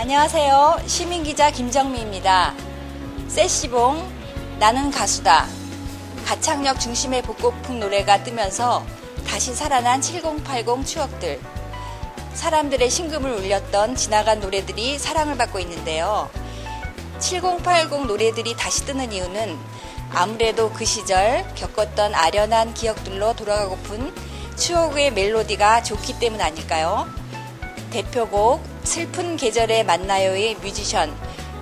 안녕하세요. 시민기자 김정미입니다. 세시봉, 나는 가수다. 가창력 중심의 복고풍 노래가 뜨면서 다시 살아난 7080 추억들. 사람들의 심금을 울렸던 지나간 노래들이 사랑을 받고 있는데요. 7080 노래들이 다시 뜨는 이유는 아무래도 그 시절 겪었던 아련한 기억들로 돌아가고픈 추억의 멜로디가 좋기 때문 아닐까요? 대표곡 슬픈 계절에 만나요의 뮤지션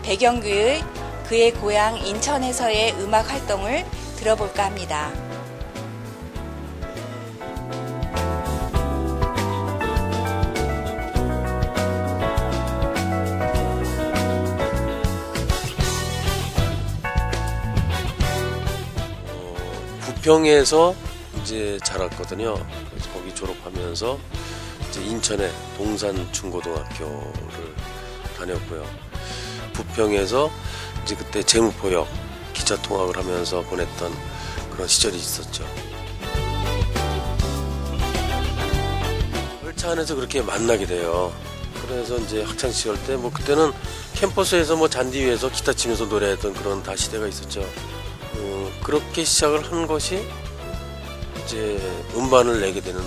배경규의 그의 고향 인천에서의 음악 활동을 들어볼까 합니다. 부평에서 이제 자랐거든요. 거기 졸업하면서 이제 인천의 동산 중고등학교를 다녔고요. 부평에서 이제 그때 재무포역 기차 통학을 하면서 보냈던 그런 시절이 있었죠. 열차 안에서 그렇게 만나게 돼요. 그래서 이제 학창 시절 때 뭐 그때는 캠퍼스에서 뭐 잔디 위에서 기타 치면서 노래했던 그런 다 시대가 있었죠. 어, 그렇게 시작을 한 것이 이제 음반을 내게 되는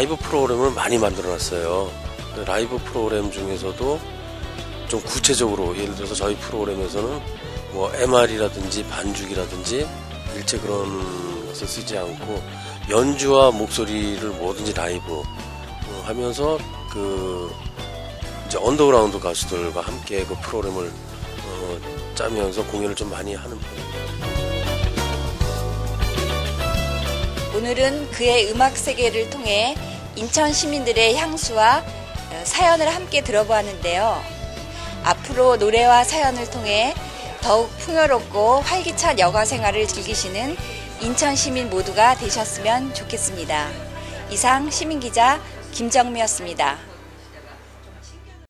라이브 프로그램을 많이 만들어 놨어요. 라이브 프로그램 중에서도 좀 구체적으로 예를 들어서 저희 프로그램에서는 뭐 MR이라든지 반죽이라든지 일체 그런 것을 쓰지 않고 연주와 목소리를 뭐든지 라이브 어, 하면서 그 이제 언더그라운드 가수들과 함께 그 프로그램을 어, 짜면서 공연을 좀 많이 하는 편입니다. 오늘은 그의 음악 세계를 통해 인천 시민들의 향수와 어, 사연을 함께 들어보았는데요. 앞으로 노래와 사연을 통해 더욱 풍요롭고 활기찬 여가 생활을 즐기시는 인천 시민 모두가 되셨으면 좋겠습니다. 이상 시민기자 김정미였습니다.